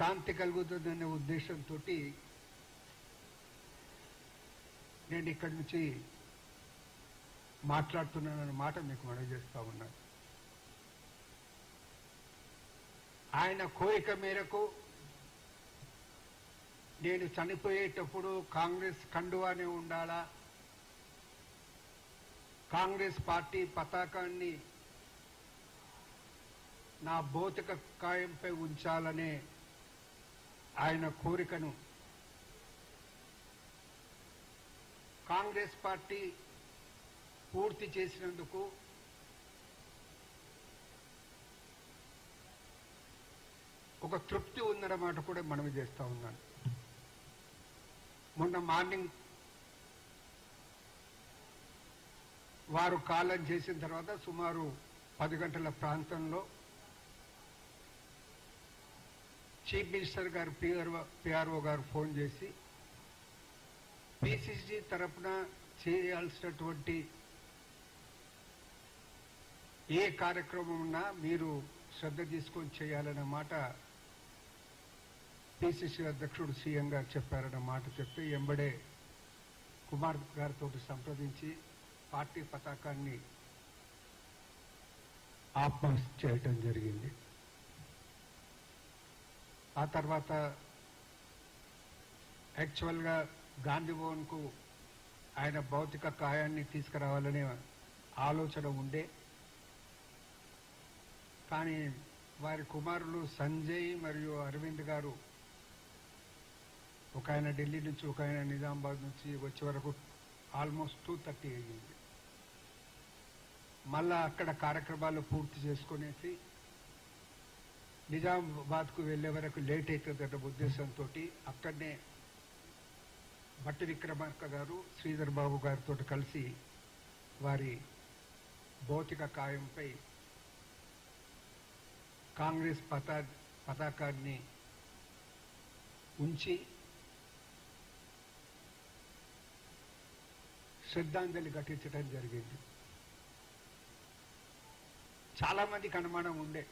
శాంతి కలుగుతుందనే ఉద్దేశంతో నేను ఇక్కడి నుంచి మాట్లాడుతున్నానన్న మాట మీకు మనవి చేస్తా ఉన్నాను ఆయన కోరిక మేరకు నేను చనిపోయేటప్పుడు కాంగ్రెస్ కండువానే ఉండాలా? కాంగ్రెస్ పార్టీ పతాకాన్ని నా భౌతిక కాయంపై ఉంచాలనే ఆయన కోరికను కాంగ్రెస్ పార్టీ పూర్తి చేసినందుకు ఒక తృప్తి ఉందన్నమాట కూడా మనవి చేస్తా ఉన్నాను మొన్న మార్నింగ్ వారు కాలం చేసిన తర్వాత సుమారు పది గంటల ప్రాంతంలో చీఫ్ మినిస్టర్ గారు పిఆర్ఓ పిఆర్ఓ గారు ఫోన్ చేసి పిసిసి తరపున చేయాల్సినటువంటి ఏ కార్యక్రమం ఉన్నా మీరు శ్రద్ధ తీసుకొని చేయాలన్న మాట పిసిసి అధ్యక్షుడు సీఎం గారు చెప్పారన్న మాట చెప్పి ఎంబడే కుమార్ గారితో సంప్రదించి పార్టీ పతాకాన్ని ఆత్మహత్య చేయటం జరిగింది. ఆ తర్వాత యాక్చువల్గా గాంధీ భవన్కు ఆయన భౌతిక కాయాన్ని తీసుకురావాలనే ఆలోచన ఉండే. కానీ వారి కుమారులు సంజయ్ మరియు అరవింద్ గారు ఒక ఆయన ఢిల్లీ నుంచి ఒక ఆయన నిజామాబాద్ నుంచి వచ్చే వరకు ఆల్మోస్ట్ టూ థర్టీ అయ్యింది. మళ్ళా అక్కడ కార్యక్రమాలు పూర్తి చేసుకునేసి నిజామాబాద్కు వెళ్ళే వరకు లేట్ అవుతుందన్న ఉద్దేశంతో అక్కడనే భట్టి విక్రమార్క గారు శ్రీధర్ బాబు గారితో కలిసి వారి భౌతిక కాయంపై కాంగ్రెస్ పతా పతాకాన్ని ఉంచి శ్రద్ధాంజలి ఘటించడం జరిగింది. చాలామందికి అనుమానం ఉండే.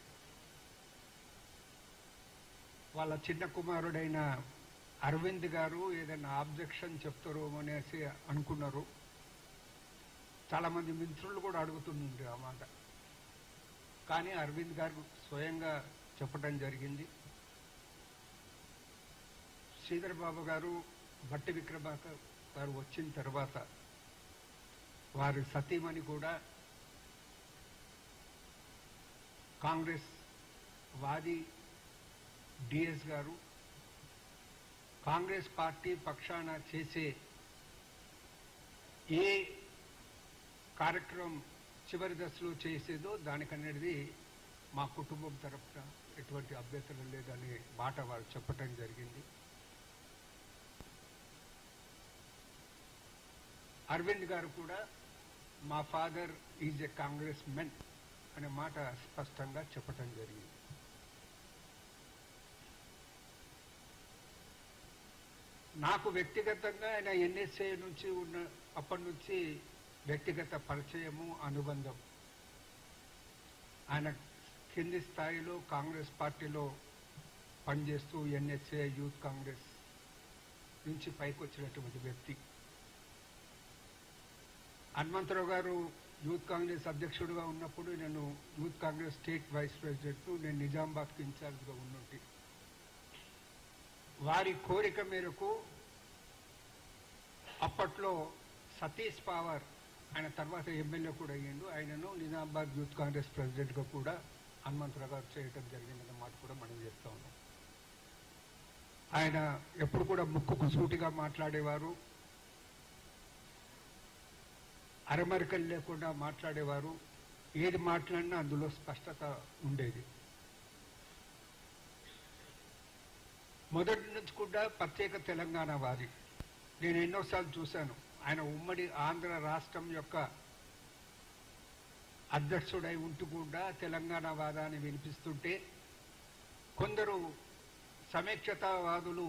వాళ్ళ చిన్న కుమారుడైన అరవింద్ గారు ఏదైనా ఆబ్జెక్షన్ చెప్తారు అనేసి అనుకున్నారు. చాలా మంది మిత్రులు కూడా అడుగుతుంది ఆ మాట. కానీ అరవింద్ గారు స్వయంగా చెప్పడం జరిగింది. శ్రీధర్ బాబు గారు భట్టి విక్రమాక గారు వచ్చిన తర్వాత వారి సతీమణి కూడా కాంగ్రెస్ వాది డిఎస్ గారు కాంగ్రెస్ పార్టీ పక్షాన చేసే ఏ కార్యక్రమం చివరి దశలో చేసేదో దానికనేది మా కుటుంబం తరపున ఎటువంటి అభ్యర్థన లేదనే మాట వారు చెప్పటం జరిగింది. అరవింద్ గారు కూడా మా father is a Congress men అనే మాట స్పష్టంగా చెప్పటం జరిగింది. నాకు వ్యక్తిగతంగా ఆయన ఎన్ఎస్ఏ నుంచి ఉన్న అప్పటి నుంచి వ్యక్తిగత పరిచయము అనుబంధం. ఆయన కింది స్థాయిలో కాంగ్రెస్ పార్టీలో పనిచేస్తూ ఎన్ఎస్ఏ యూత్ కాంగ్రెస్ నుంచి పైకి వచ్చినటువంటి వ్యక్తి. హనుమంతరావు గారు యూత్ కాంగ్రెస్ అధ్యక్షుడిగా ఉన్నప్పుడు నేను youth Congress state vice president నేను నిజామాబాద్కి ఇన్ఛార్జ్గా ఉన్నట్టు వారి కోరిక మేరకు అప్పట్లో సతీష్ పావర్ ఆయన తర్వాత ఎమ్మెల్యే కూడా అయ్యిండు. ఆయనను నిజామాబాద్ యూత్ కాంగ్రెస్ ప్రెసిడెంట్గా కూడా హనుమంతరావు గారు చేయటం జరిగిందన్న మాట కూడా మనం చెప్తా ఉన్నాం. ఆయన ఎప్పుడు కూడా ముక్కుకు సూటిగా మాట్లాడేవారు. అరమరికలు లేకుండా మాట్లాడేవారు. ఏది మాట్లాడినా అందులో స్పష్టత ఉండేది. మొదటి నుంచి కూడా ప్రత్యేక తెలంగాణ వాది నేను ఎన్నోసార్లు చూశాను. ఆయన ఉమ్మడి ఆంధ్ర రాష్ట్రం యొక్క అధ్యక్షుడై ఉంటూ కూడా తెలంగాణ వాదాన్ని వినిపిస్తుంటే కొందరు సమీక్షతావాదులు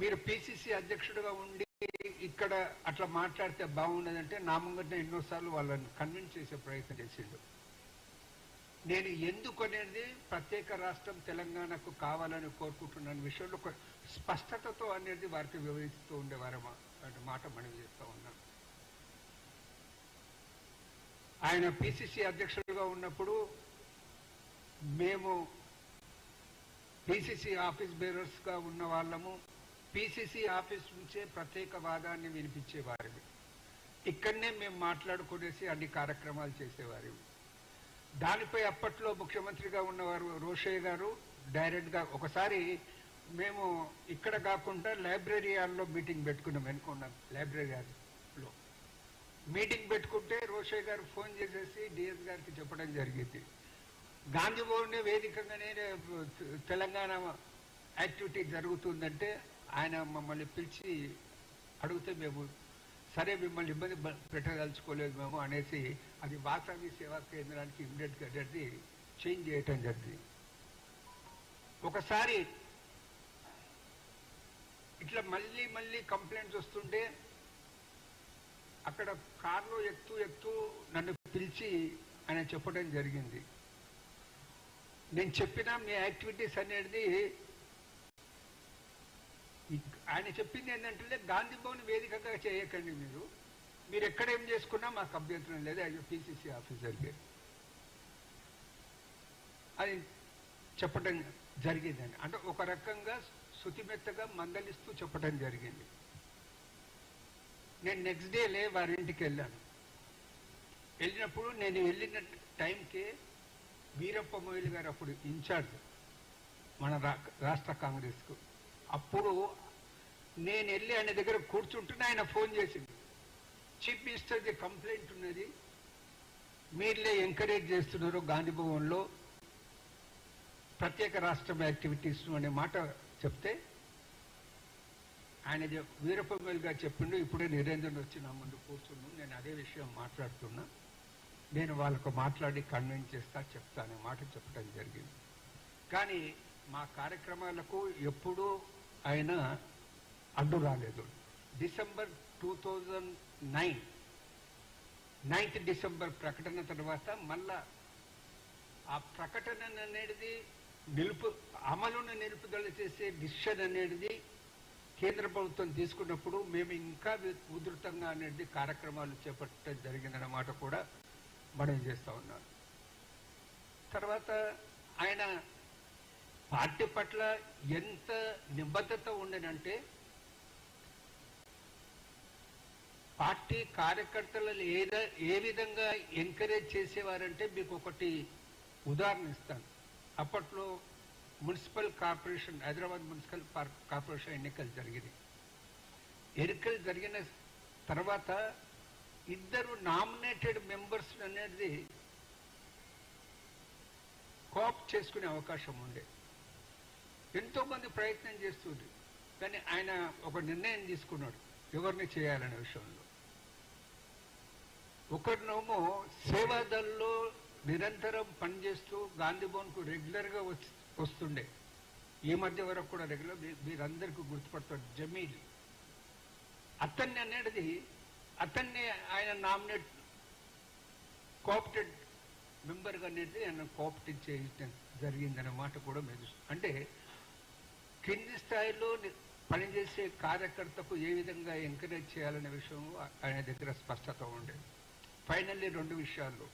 మీరు పిసిసి అధ్యక్షుడిగా ఉండి ఇక్కడ అట్లా మాట్లాడితే బాగుండదంటే నా ముంగట ఎన్నోసార్లు వాళ్ళని కన్విన్స్ చేసే ప్రయత్నం చేసిండు. నేను ఎందుకు అనేది ప్రత్యేక రాష్ట్రం తెలంగాణకు కావాలని కోరుకుంటున్న విషయంలో ఒక స్పష్టతతో అనేది వారికి వివరిస్తూ ఉండేవారు మా- మాట మనం చేస్తూ ఉన్నాం. ఆయన పిసిసి అధ్యక్షుడిగా ఉన్నప్పుడు మేము పిసిసి ఆఫీస్ బేరర్స్గా ఉన్న వాళ్ళము. పిసిసి ఆఫీస్ నుంచే ప్రత్యేక వాదాన్ని వినిపించేవారివి. ఇక్కడనే మేము మాట్లాడుకునేసి అన్ని కార్యక్రమాలు చేసేవారు దానిపై అప్పట్లో ముఖ్యమంత్రిగా ఉన్నవారు రోషయ్య గారు డైరెక్ట్గా ఒకసారి మేము ఇక్కడ కాకుండా లైబ్రరీ హాల్లో మీటింగ్ పెట్టుకున్నాం వెనుకున్నాం లైబ్రరీ హాల్లో. మీటింగ్ పెట్టుకుంటే రోషయ్య గారు ఫోన్ చేసేసి డిఎస్ గారికి చెప్పడం జరిగింది. గాంధీ భవన్ వేదికగానే తెలంగాణ యాక్టివిటీ జరుగుతుందంటే ఆయన మమ్మల్ని పిలిచి అడిగితే మేము సరే మిమ్మల్ని ఇబ్బంది పెట్టదలుచుకోలేదు మేము అనేసి అది వాసవి సేవా కేంద్రానికి ఇమ్మీడియట్గా జరిగి చేంజ్ చేయటం జరిగింది. ఒకసారి ఇట్లా మళ్ళీ మళ్ళీ కంప్లైంట్స్ వస్తుంటే అక్కడ కార్లో ఎక్కుతూ ఎక్కుతూ నన్ను పిలిచి ఆయన చెప్పడం జరిగింది. నేను చెప్పిన మీ యాక్టివిటీస్ అనేది ఆయన చెప్పింది ఏంటంటే గాంధీ భవన్ వేదికగా చేయకండి మీరు. మీరు ఎక్కడ ఏం చేసుకున్నా మాకు అభ్యంతరం లేదు. అయ్యో పిసిసి ఆఫీసర్కి అది చెప్పడం జరిగిందండి. అంటే ఒక రకంగా శుతిమెత్తగా మందలిస్తూ చెప్పడం జరిగింది. నేను నెక్స్ట్ డే లే వారి ఇంటికి వెళ్ళాను. వెళ్ళినప్పుడు నేను వెళ్ళిన టైంకే వీరప్ప మొయిల్ గారు అప్పుడు ఇన్ఛార్జ్ మన రాష్ట్ర కాంగ్రెస్కు. అప్పుడు నేను వెళ్ళి ఆయన దగ్గర కూర్చుంటున్నా ఆయన ఫోన్ చేసింది. చీఫ్ మినిస్టర్ది కంప్లైంట్ ఉన్నది. మీరులే ఎంకరేజ్ చేస్తున్నారు గాంధీ భవన్లో ప్రత్యేక రాష్ట్రం యాక్టివిటీస్ అనే మాట చెప్తే ఆయన చెప్- గారు చెప్పిండు ఇప్పుడే నిరేంద్రన్ వచ్చి నా ముందు కూర్చున్నాను నేను అదే విషయం మాట్లాడుతున్నా. నేను వాళ్ళకు మాట్లాడి కన్విన్స్ చేస్తా చెప్తానే మాట చెప్పడం జరిగింది. కానీ మా కార్యక్రమాలకు ఎప్పుడూ ఆయన అడ్డు రాలేదు. December two thousand nine. Ninth December ప్రకటన తర్వాత మళ్ళా ఆ ప్రకటన అనేది నిలుపు అమలును నిలుపుదల చేసే డిసిషన్ అనేది కేంద్ర ప్రభుత్వం తీసుకున్నప్పుడు మేము ఇంకా ఉధృతంగా అనేది కార్యక్రమాలు చేపట్టడం జరిగిందన్నమాట కూడా మనం చేస్తూ ఉన్నాం. తర్వాత ఆయన పార్టీ పట్ల ఎంత నిబద్ధత ఉండనంటే పార్టీ కార్యకర్తలను ఏదో ఏ విధంగా ఎంకరేజ్ చేసేవారంటే మీకు ఒకటి ఉదాహరణ ఇస్తాను. అప్పట్లో municipal corporation Hyderabad municipal corporation ఎన్నికలు జరిగినాయి. ఎన్నికలు జరిగిన తర్వాత ఇద్దరు నామినేటెడ్ మెంబర్స్ అనేది కోప్ చేసుకునే అవకాశం ఉండే. ఎంతోమంది ప్రయత్నం చేస్తుంది. కానీ ఆయన ఒక నిర్ణయం తీసుకున్నాడు. ఎవరిని చేయాలనే విషయంలో. ఒకరినేమో సేవాదల్లో నిరంతరం పనిచేస్తూ గాంధీ భవన్కు రెగ్యులర్గా వస్తుండే. ఈ మధ్య వరకు కూడా రెగ్యులర్ మీరందరికీ గుర్తుపడతాడు జమీల్. అతన్ని అనేది అతన్ని ఆయన నామినేట్ కోఆప్టెడ్ మెంబర్గా అనేది ఆయన కోఆప్టెడ్ చేయడం జరిగిందనే మాట కూడా మీరు అంటే కింది స్థాయిలో పనిచేసే కార్యకర్తకు ఏ విధంగా ఎంకరేజ్ చేయాలనే విషయం ఆయన దగ్గర స్పష్టత ఉండేది. ఫైనల్లీ రెండు విషయాల్లో.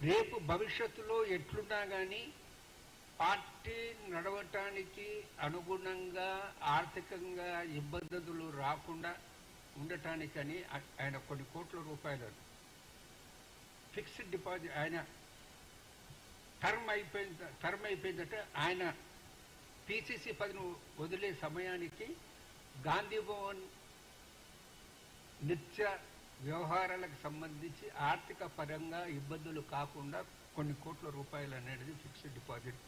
రేపు భవిష్యత్తులో ఎట్లున్నా కానీ పార్టీ నడవటానికి అనుగుణంగా ఆర్థికంగా ఇబ్బందులు రాకుండా ఉండటానికని ఆయన కొన్ని కోట్ల రూపాయలు ఫిక్స్డ్ డిపాజిట్ ఆయన టర్మ్ అయిపోయింది టర్మ్ అయిపోయిందంటే ఆయన పిసిసి పదిని వదిలే సమయానికి గాంధీ భవన్ నిత్య వ్యవహారాలకు సంబంధించి ఆర్థిక పరంగా ఇబ్బందులు కాకుండా కొన్ని కోట్ల రూపాయలు అనేది ఫిక్స్డ్ డిపాజిట్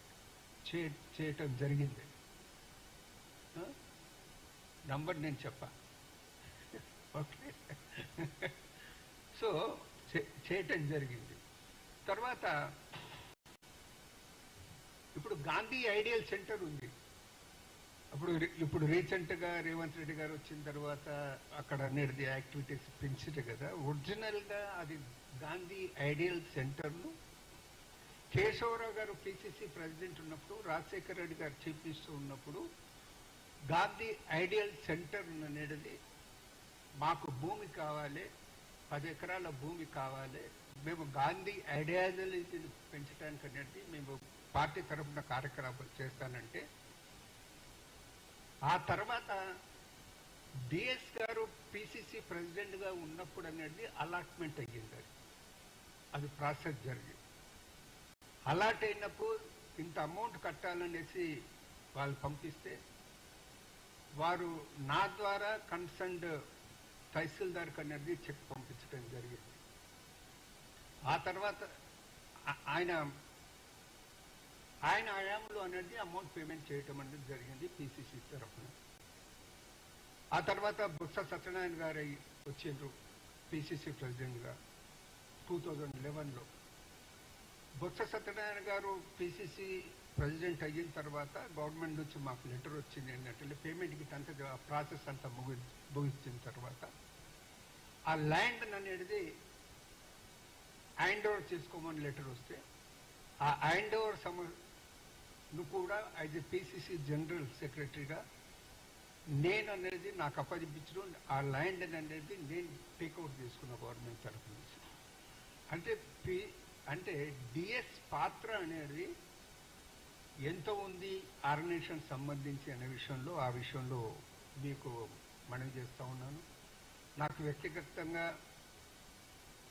చే చేయటం జరిగింది. నంబర్ నేను చెప్పా. ఓకే. సో చేయటం జరిగింది. తర్వాత ఇప్పుడు గాంధీ ఐడియల్ సెంటర్ ఉంది. అప్పుడు రి- ఇప్పుడు రీసెంట్గా రేవంత్ రెడ్డి గారు వచ్చిన తర్వాత అక్కడ అనేది యాక్టివిటీస్ పెంచితే కదా. ఒరిజినల్గా అది గాంధీ ఐడియల్ సెంటర్ను కేశవరావు గారు పిసిసి ప్రెసిడెంట్ ఉన్నప్పుడు రాజశేఖర రెడ్డి గారు చీఫ్ మినిస్టర్ ఉన్నప్పుడు గాంధీ ఐడియల్ సెంటర్ అనేది మాకు భూమి కావాలి పది ఎకరాల భూమి కావాలి మేము గాంధీ ఐడియాలజీని పెంచడానికి అనేది మేము పార్టీ తరఫున కార్యక్రమాలు చేస్తానంటే ఆ తర్వాత డిఎస్ గారు పిసిసి ప్రెసిడెంట్గా ఉన్నప్పుడు అనేది అలాట్మెంట్ అయ్యింది. అది అది ప్రాసెస్ జరిగింది. అలాట్ అయినప్పుడు ఇంత అమౌంట్ కట్టాలనేసి వాళ్ళు పంపిస్తే వారు నా ద్వారా కన్సర్న్డ్ తహసీల్దార్కి అనేది చెక్ పంపించడం జరిగింది. ఆ తర్వాత ఆయన ఆయన హయాంలో అనేది అమౌంట్ పేమెంట్ చేయటం అనేది జరిగింది పిసిసి తరఫున. ఆ తర్వాత బుక్స సత్యనారాయణ గారు అయి వచ్చిండ్రు పిసిసి ప్రెసిడెంట్గా టూ థౌజండ్ లెవెన్లో బొత్స సత్యనారాయణ గారు పిసిసి ప్రెసిడెంట్ అయిన తర్వాత గవర్నమెంట్ నుంచి మాకు లెటర్ వచ్చింది ఏంటంటే పేమెంట్కి అంత ప్రాసెస్ అంతా ముగి ముగించిన తర్వాత ఆ ల్యాండ్ అనేది హ్యాండ్ ఓవర్ చేసుకోమని లెటర్ వస్తే ఆ హ్యాండ్ ఓవర్ నువ్వు కూడా యాజ్ ఎ పిసిసి జనరల్ సెక్రటరీగా నేను అనేది నాకు అప్పచెప్పించడం ఆ ల్యాండ్ అనేది నేను టేక్అవుట్ తీసుకున్న గవర్నమెంట్ తరఫు నుంచి. అంటే పి అంటే డిఎస్ పాత్ర అనేది ఎంత ఉంది ఆర్గనైజేషన్ సంబంధించి అనే విషయంలో ఆ విషయంలో మీకు మనవి చేస్తూ ఉన్నాను. నాకు వ్యక్తిగతంగా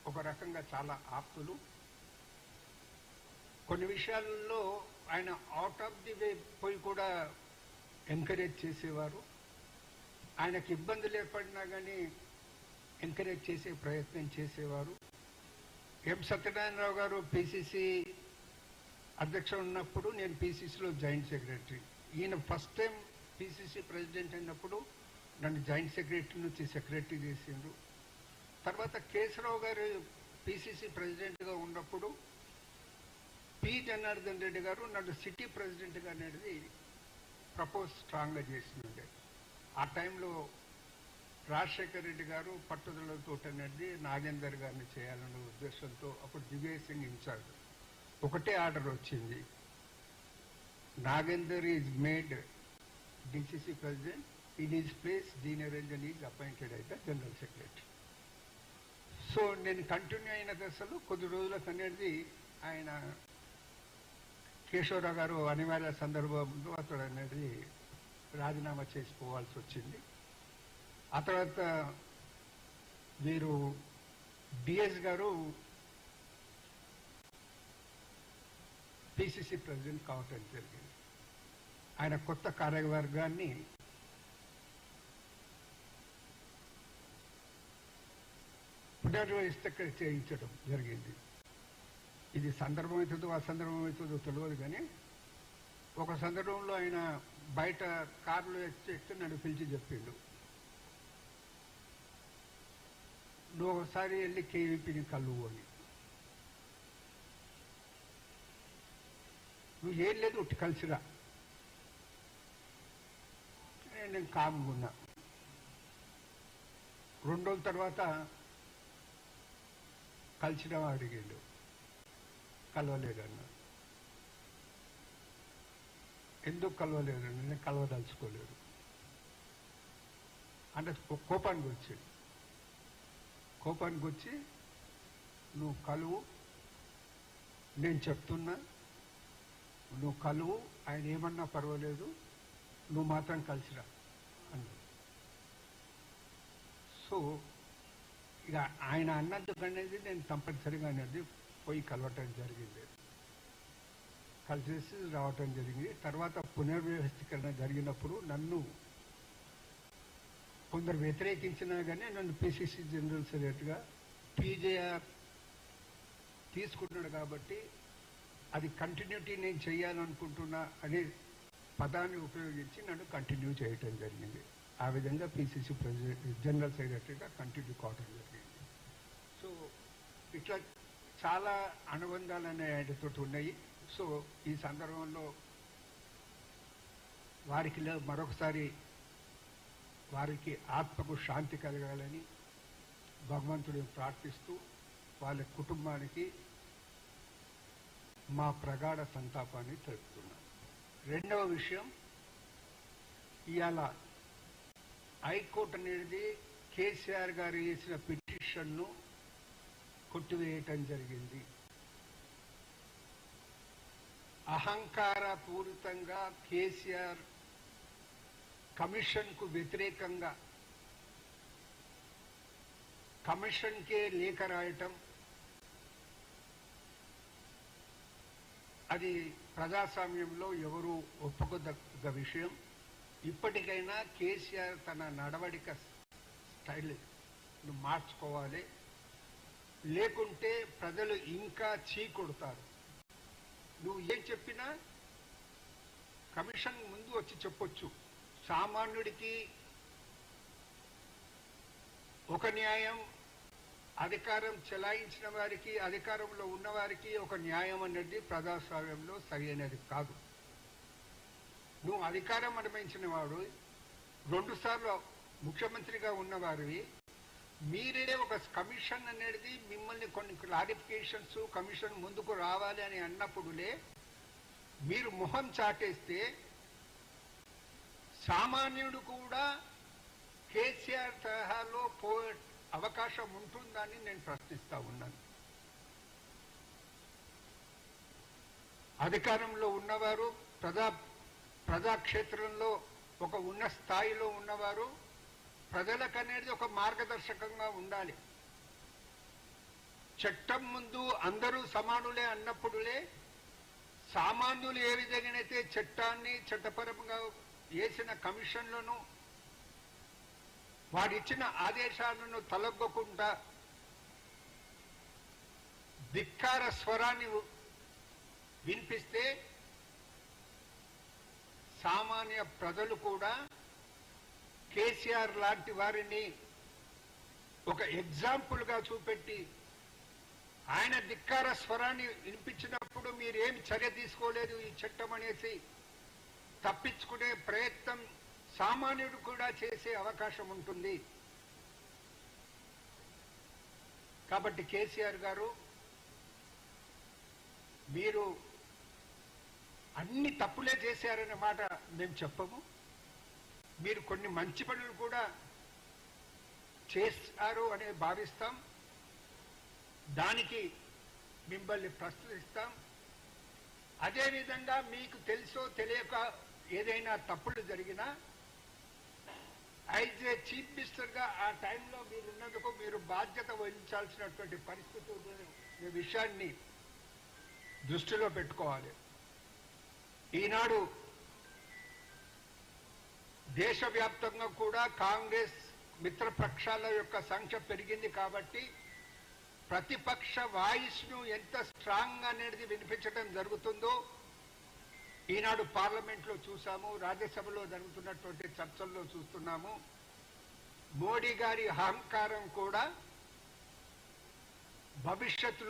ఒక రకంగా చాలా ఆప్తులు. కొన్ని విషయాల్లో ఆయన అవుట్ ఆఫ్ ది వే పోయి కూడా ఎంకరేజ్ చేసేవారు. ఆయనకి ఇబ్బందులు ఏర్పడినా కానీ ఎంకరేజ్ చేసే ప్రయత్నం చేసేవారు. ఎం సత్యనారాయణరావు గారు పిసిసి అధ్యక్షుడు ఉన్నప్పుడు నేను పిసిసిలో జాయింట్ సెక్రటరీ ఈయన ఫస్ట్ టైం పిసిసి ప్రెసిడెంట్ అయినప్పుడు నన్ను జాయింట్ సెక్రటరీ నుంచి సెక్రటరీ చేసిండు తర్వాత కేశరావు గారు పిసిసి ప్రెసిడెంట్గా ఉన్నప్పుడు పి జనార్దన్ రెడ్డి గారు నన్ను సిటీ ప్రెసిడెంట్గా అనేది ప్రపోజ్ స్ట్రాంగ్గా చేసిండే ఆ టైంలో రాజశేఖర రెడ్డి గారు పట్టుదలతో అనేది నాగేందర్ గారిని చేయాలనే ఉద్దేశంతో అప్పుడు దివ్య సింగ్ ఇన్ఛార్జ్. ఒకటే ఆర్డర్ వచ్చింది. Nagender is made DCC president. In his place G is appointed అయితే జనరల్ సెక్రటరీ. సో నేను కంటిన్యూ అయిన దశలో కొద్ది రోజులకు అనేది ఆయన కేశవరావు గారు అనివార్య సందర్భంలో అతడు అనేది రాజీనామా చేసుకోవాల్సి వచ్చింది. ఆ తర్వాత వీరు డిఎస్ గారు పిసిసి ప్రెసిడెంట్ కావటం జరిగింది. ఆయన కొత్త కార్యవర్గాన్ని పునర్వ్యవస్థ చేయించడం జరిగింది. ఇది సందర్భం అవుతుందో అసందర్భం అవుతుందో తెలియదు కానీ ఒక సందర్భంలో ఆయన బయట కారులో ఎక్కి ఎక్కి నన్ను పిలిచి చెప్పిండు. నువ్వు ఒకసారి వెళ్ళి కేవీపీని కళ్ళు అని నువ్వు ఏం లేదు ఉట్టి కలిసిరా నేను కామ్గా ఉన్నా. రెండు రోజుల తర్వాత కలిసిన అడిగాడు. కలవలేదన్నా ఎందుకు కలవలేదు నేను కలవదలుచుకోలేదు. అంటే కోపానికి వచ్చాడు. కోపానికి వచ్చి నువ్వు కలువు నేను చెప్తున్నా నువ్వు కలువు ఆయన ఏమన్నా పర్వాలేదు నువ్వు మాత్రం కలిసిరా అన్నాడు. సో ఇక ఆయన అన్నందుకు అనేది నేను తప్పనిసరిగా అనేది పోయి కలవటం జరిగింది. కలిసి రావటం జరిగింది. తర్వాత పునర్వ్యవస్థీకరణ జరిగినప్పుడు నన్ను కొందరు వ్యతిరేకించినా కానీ నన్ను పిసిసి జనరల్ సెక్రటరీగా పీజేఆర్ తీసుకున్నాడు కాబట్టి అది కంటిన్యూటీ నేను చేయాలనుకుంటున్నా అనే పదాన్ని ఉపయోగించి నన్ను కంటిన్యూ చేయటం జరిగింది. ఆ విధంగా పిసిసి ప్రెసిడెంట్ జనరల్ సెక్రటరీగా కంటిన్యూ కావటం జరిగింది. సో ఇట్లా చాలా అనుబంధాలు అనేటితో ఉన్నాయి. సో ఈ సందర్భంలో వారికి మరొకసారి వారికి ఆత్మకు శాంతి కలగాలని భగవంతుడిని ప్రార్థిస్తూ వాళ్ళ కుటుంబానికి మా ప్రగాఢ సంతాపాన్ని తెలుపుతున్నాం. రెండవ విషయం ఇవాళ హైకోర్టు అనేది కేసీఆర్ గారు చేసిన పిటిషన్ను కొట్టివేయటం జరిగింది. అహంకారపూరితంగా కేసీఆర్ కమిషన్కు వ్యతిరేకంగా కమిషన్కే లేఖ రాయటం అది ప్రజాస్వామ్యంలో ఎవరు ఒప్పుకోదగ్గ విషయం. ఇప్పటికైనా కేసీఆర్ తన నడవడిక స్టైల్ మార్చుకోవాలి. లేకుంటే ప్రజలు ఇంకా చీ కొడతారు నువ్వు ఏం చెప్పినా? కమిషన్ ముందు వచ్చి చెప్పొచ్చు. సామాన్యుడికి ఒక న్యాయం అధికారం చెలాయించిన వారికి అధికారంలో ఉన్నవారికి ఒక న్యాయం అనేది ప్రజాస్వామ్యంలో సరైనది కాదు. నువ్వు అధికారం అనుభవించిన వాడు రెండుసార్లు ముఖ్యమంత్రిగా ఉన్నవారివి మీరే ఒక కమిషన్ అనేది మిమ్మల్ని కొన్ని క్లారిఫికేషన్స్ కమిషన్ ముందుకు రావాలి అని అన్నప్పుడులే మీరు మొహం చాటేస్తే సామాన్యుడు కూడా కేసీఆర్ తరహాలో పో అవకాశం ఉంటుందని నేను ప్రశ్నిస్తా ఉన్నాను. అధికారంలో ఉన్నవారు ప్రజా ప్రజాక్షేత్రంలో ఒక ఉన్న స్థాయిలో ఉన్నవారు ప్రజలకు అనేది ఒక మార్గదర్శకంగా ఉండాలి. చట్టం ముందు అందరూ సమానులే అన్నప్పుడులే సామాన్యులు ఏ విధంగానైతే చట్టాన్ని చట్టపరంగా వేసిన కమిషన్లను వారిచ్చిన ఆదేశాలను తలగ్గకుండా ధిక్కార స్వరాన్ని వినిపిస్తే సామాన్య ప్రజలు కూడా కేసీఆర్ లాంటి వారిని ఒక ఎగ్జాంపుల్గా చూపెట్టి ఆయన ధిక్కార స్వరాన్ని వినిపించినప్పుడు మీరేం చర్య తీసుకోలేదు ఈ చట్టం అనేసి తప్పించుకునే ప్రయత్నం సామాన్యుడు కూడా చేసే అవకాశం ఉంటుంది. కాబట్టి కేసీఆర్ గారు మీరు అన్ని తప్పులే చేశారనే మాట మేము చెప్పము. మీరు కొన్ని మంచి పనులు కూడా చేస్తారు అని భావిస్తాం. దానికి మిమ్మల్ని ప్రస్తుతిస్తాం అదేవిధంగా మీకు తెలుసో తెలియక ఏదైనా తప్పులు జరిగినా యాజ్ ఏ చీఫ్ మినిస్టర్గా ఆ టైంలో మీరు ఉన్నందుకు మీరు బాధ్యత వహించాల్సినటువంటి పరిస్థితి విషయాన్ని దృష్టిలో పెట్టుకోవాలి. ఈనాడు దేశవ్యాప్తంగా కూడా కాంగ్రెస్ మిత్రపక్షాల యొక్క సంఖ్య పెరిగింది కాబట్టి ప్రతిపక్ష వాయిస్ను ఎంత స్ట్రాంగ్ అనేది వినిపించడం జరుగుతుందో ఈనాడు పార్లమెంట్లో చూసాము రాజ్యసభలో జరుగుతున్నటువంటి చర్చల్లో చూస్తున్నాము. మోడీ గారి అహంకారం కూడా భవిష్యత్తులో